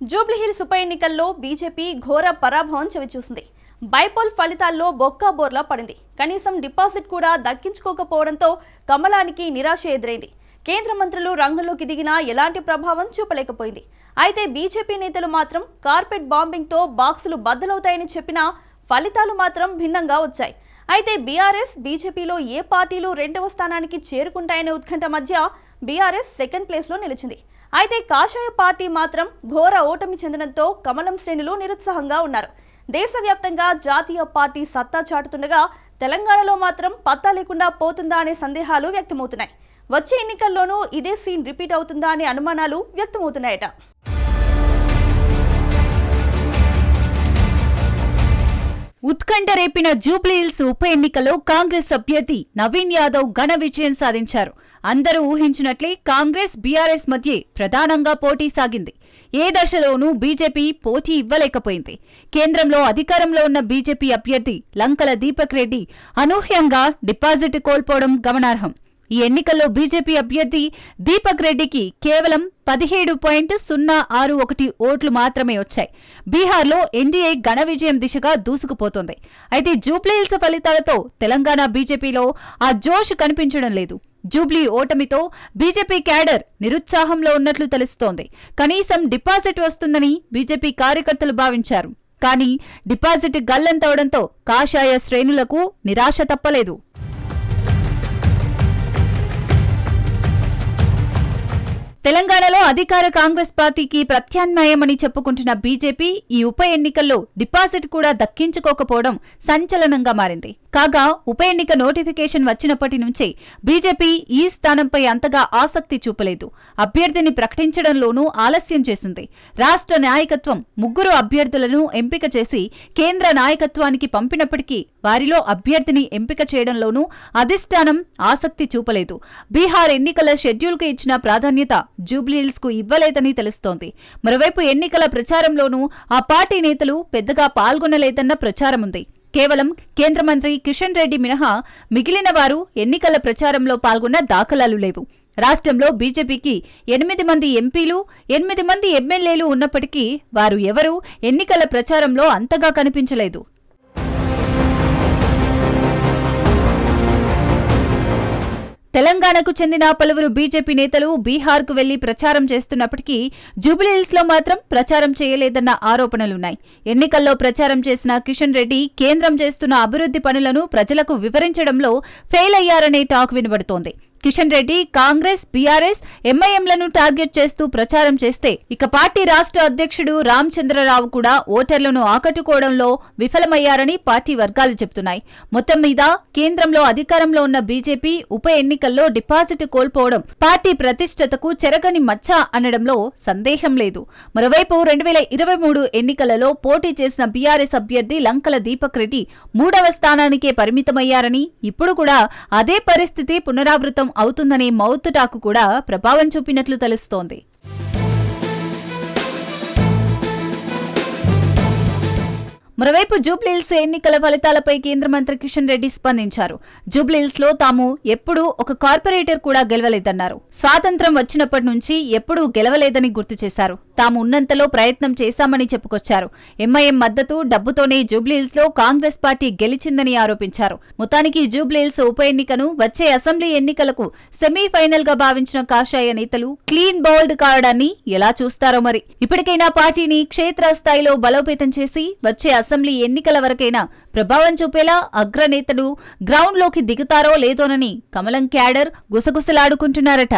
జూబ్లీహిల్స్ ఉప ఎన్నికల్లో బీజేపీ ఘోర పరాభవం చవిచూసింది. బైపోల్ ఫలితాల్లో బొక్కా బోర్లా పడింది. కనీసం డిపాజిట్ కూడా దక్కించుకోకపోవడంతో కమలానికి నిరాశ ఎదురైంది. కేంద్ర మంత్రులు రంగంలోకి దిగినా ఎలాంటి ప్రభావం చూపలేకపోయింది. అయితే బీజేపీ నేతలు మాత్రం కార్పెట్ బాంబింగ్తో బాక్సులు బద్దలవుతాయని చెప్పినా ఫలితాలు మాత్రం భిన్నంగా వచ్చాయి. అయితే బీఆర్ఎస్ బీజేపీలో ఏ పార్టీలు రెండవ స్థానానికి చేరుకుంటాయనే ఉత్కంఠ మధ్య బీఆర్ఎస్ సెకండ్ ప్లేస్లో నిలిచింది. అయితే కాషాయ పార్టీ మాత్రం ఘోర ఓటమి చెందడంతో కమలం శ్రేణులు నిరుత్సాహంగా ఉన్నారు. దేశవ్యాప్తంగా జాతీయ పార్టీ సత్తా చాటుతుండగా తెలంగాణలో మాత్రం పత్తా లేకుండా పోతుందా అనే సందేహాలు వ్యక్తమవుతున్నాయి. వచ్చే ఎన్నికల్లోనూ ఇదే సీన్ రిపీట్ అవుతుందా అనే అనుమానాలు వ్యక్తమవుతున్నాయట. ఉత్కంఠ రేపిన జూబ్లీహిల్స్ ఉప ఎన్నికలో కాంగ్రెస్ అభ్యర్థి నవీన్ యాదవ్ ఘన విజయం సాధించారు. అందరూ ఊహించినట్లే కాంగ్రెస్ బీఆర్ఎస్ మధ్య ప్రధానంగా పోటీ సాగింది. ఏ దశలోనూ బీజేపీ పోటీ ఇవ్వలేకపోయింది. కేంద్రంలో అధికారంలో ఉన్న బీజేపీ అభ్యర్థి లంకల దీపక్ రెడ్డి అనూహ్యంగా డిపాజిట్ కోల్పోవడం గమనార్హం. ఈ ఎన్నికల్లో బీజేపీ అభ్యర్థి దీపక్ రెడ్డికి కేవలం పదిహేడు పాయింట్ సున్నా ఆరు ఒకటి ఓట్లు మాత్రమే వచ్చాయి. బీహార్లో ఎన్డీఏ ఘన విజయం దిశగా దూసుకుపోతోంది. అయితే జూబ్లీహిల్స్ ఫలితాలతో తెలంగాణ బీజేపీలో ఆ జోష్ కనిపించడం లేదు. జూబ్లీ ఓటమితో బీజేపీ క్యాడర్ నిరుత్సాహంలో ఉన్నట్లు తెలుస్తోంది. కనీసం డిపాజిట్ వస్తుందని బీజేపీ కార్యకర్తలు భావించారు. కానీ డిపాజిట్ గల్లంతవడంతో కాషాయ శ్రేణులకు నిరాశ తప్పలేదు. తెలంగాణలో అధికార కాంగ్రెస్ పార్టీకి ప్రత్యామ్నాయమని చెప్పుకుంటున్న బీజేపీ ఈ ఉప ఎన్నికల్లో డిపాజిట్ కూడా దక్కించుకోకపోవడం సంచలనంగా మారింది. కాగా ఉప ఎన్నిక నోటిఫికేషన్ వచ్చినప్పటి నుంచే బీజేపీ ఈ స్థానంపై అంతగా ఆసక్తి చూపలేదు. అభ్యర్థిని ప్రకటించడంలోనూ ఆలస్యం చేసింది. రాష్ట్ర నాయకత్వం ముగ్గురు అభ్యర్థులను ఎంపిక చేసి కేంద్ర నాయకత్వానికి పంపినప్పటికీ వారిలో అభ్యర్థిని ఎంపిక చేయడంలోనూ అధిష్టానం ఆసక్తి చూపలేదు. బీహార్ ఎన్నికల షెడ్యూల్కు ఇచ్చిన ప్రాధాన్యత జూబ్లీహిల్స్కు ఇవ్వలేదని తెలుస్తోంది. మరోవైపు ఎన్నికల ప్రచారంలోనూ ఆ పార్టీ నేతలు పెద్దగా పాల్గొనలేదన్న ప్రచారముంది. కేవలం కేంద్ర మంత్రి కిషన్ రెడ్డి మినహా మిగిలిన వారు ఎన్నికల ప్రచారంలో పాల్గొన్న దాఖలాలు లేవు. రాష్ట్రంలో బీజేపీకి ఎనిమిది మంది ఎంపీలు ఎనిమిది మంది ఎమ్మెల్యేలు ఉన్నప్పటికీ వారు ఎవరూ ఎన్నికల ప్రచారంలో అంతగా కనిపించలేదు. తెలంగాణకు చెందిన పలువురు బీజేపీ నేతలు బీహార్కు వెళ్ళి ప్రచారం చేస్తున్నప్పటికీ జూబ్లీహిల్స్లో మాత్రం ప్రచారం చేయలేదన్న ఆరోపణలున్నాయి. ఎన్నికల్లో ప్రచారం చేసిన కిషన్ రెడ్డి కేంద్రం చేస్తున్న అభివృద్ధి పనులను ప్రజలకు వివరించడంలో ఫెయిల్ అయ్యారనే టాక్ వినబడుతోంది. కిషన్ రెడ్డి కాంగ్రెస్ బీఆర్ఎస్ ఎంఐఎంలను టార్గెట్ చేస్తూ ప్రచారం చేస్తే ఇక పార్టీ రాష్ట్ర అధ్యక్షుడు రామచంద్రరావు కూడా ఓటర్లను ఆకట్టుకోవడంలో విఫలమయ్యారని పార్టీ వర్గాలు చెబుతున్నాయి. మొత్తం మీద కేంద్రంలో అధికారంలో ఉన్న బీజేపీ ఉప ఎన్నికల్లో డిపాజిట్ కోల్పోవడం పార్టీ ప్రతిష్టతకు చెరగని మచ్చ అనడంలో సందేహం లేదు. మరోవైపు రెండు వేల ఇరవై మూడు ఎన్నికలలో పోటీ చేసిన బీఆర్ఎస్ అభ్యర్థి లంకల దీపక్ రెడ్డి మూడవ స్థానానికే పరిమితమయ్యారని ఇప్పుడు కూడా అదే పరిస్థితి పునరావృతం అవుతుందనే మౌత్ టాకు కూడా ప్రభావం చూపినట్లు తెలుస్తోంది. మరోవైపు జూబ్లీహిల్స్ ఎన్నికల ఫలితాలపై కేంద్ర మంత్రి కిషన్ రెడ్డి స్పందించారు. జూబ్లీహిల్స్లో తాము ఎప్పుడూ ఒక కార్పొరేటర్ కూడా గెలవలేదన్నారు. స్వాతంత్రం వచ్చినప్పటి నుంచి ఎప్పుడూ గెలవలేదని గుర్తు చేశారు. తాము ఉన్నంతలో ప్రయత్నం చేశామని చెప్పుకొచ్చారు. ఎంఐఎం మద్దతు డబ్బుతోనే జూబ్లీహిల్స్లో కాంగ్రెస్ పార్టీ గెలిచిందని ఆరోపించారు. మొత్తానికి జూబ్లీహిల్స్ ఉప ఎన్నికను వచ్చే అసెంబ్లీ ఎన్నికలకు సెమీఫైనల్గా భావించిన కాషాయ నేతలు క్లీన్ బౌల్డ్ కావడాన్ని ఎలా చూస్తారో మరి. ఇప్పటికైనా పార్టీని క్షేత్రస్థాయిలో బలోపేతం చేసి వచ్చే అసెంబ్లీ ఎన్నికల వరకైనా ప్రభావం చూపేలా అగ్రనేతలు గ్రౌండ్లోకి దిగుతారో లేదోనని కమలం క్యాడర్ గుసగుసలాడుకుంటున్నారట.